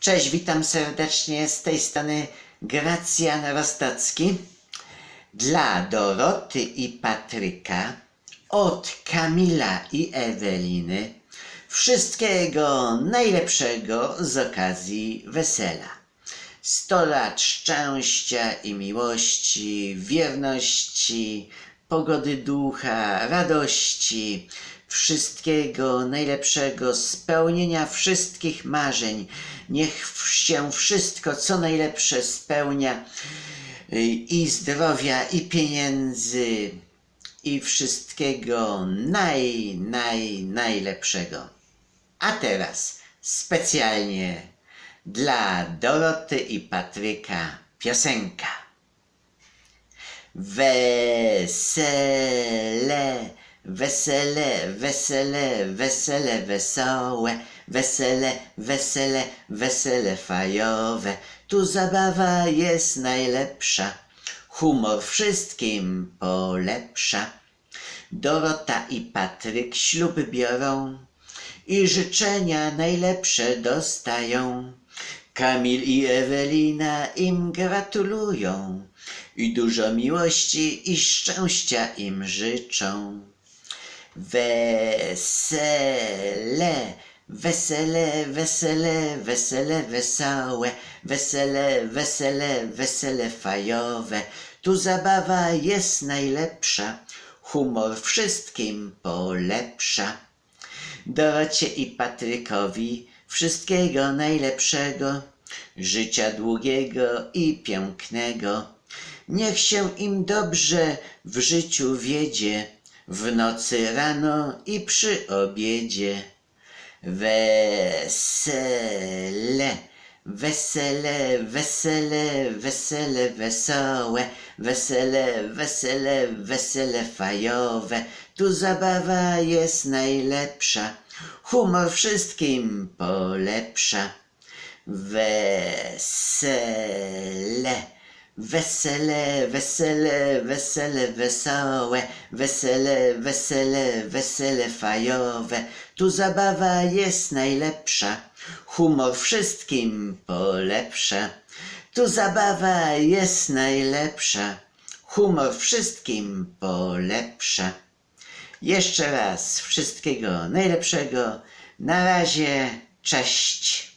Cześć, witam serdecznie z tej strony Gracjan Rostocki. Dla Doroty i Patryka od Kamila i Eweliny wszystkiego najlepszego z okazji wesela. Sto lat szczęścia i miłości, wierności, pogody ducha, radości, wszystkiego najlepszego, spełnienia wszystkich marzeń. Niech się wszystko, co najlepsze spełnia y, i zdrowia, i pieniędzy, i wszystkiego naj, naj, najlepszego. A teraz specjalnie dla Doroty i Patryka piosenka. Wesele, wesele, wesele, wesele, wesołe, wesele, wesele, wesele fajowe. Tu zabawa jest najlepsza, humor wszystkim polepsza. Dorota i Patryk ślub biorą i życzenia najlepsze dostają. Kamil i Ewelina im gratulują i dużo miłości i szczęścia im życzą. Wesele, wesele, wesele, wesele, wesołe, wesele, wesele, wesele fajowe. Tu zabawa jest najlepsza, humor wszystkim polepsza. Dorocie i Patrykowi wszystkiego najlepszego, życia długiego i pięknego. Niech się im dobrze w życiu wiedzie, w nocy rano i przy obiedzie. Wesele, wesele, wesele, wesele, wesołe, wesele, wesele, wesele fajowe. Tu zabawa jest najlepsza, humor wszystkim polepsza. Wesele, wesele, wesele, wesele, wesołe, wesele, wesele, wesele fajowe. Tu zabawa jest najlepsza, humor wszystkim polepsza. Tu zabawa jest najlepsza, humor wszystkim polepsza. Jeszcze raz wszystkiego najlepszego. Na razie, cześć.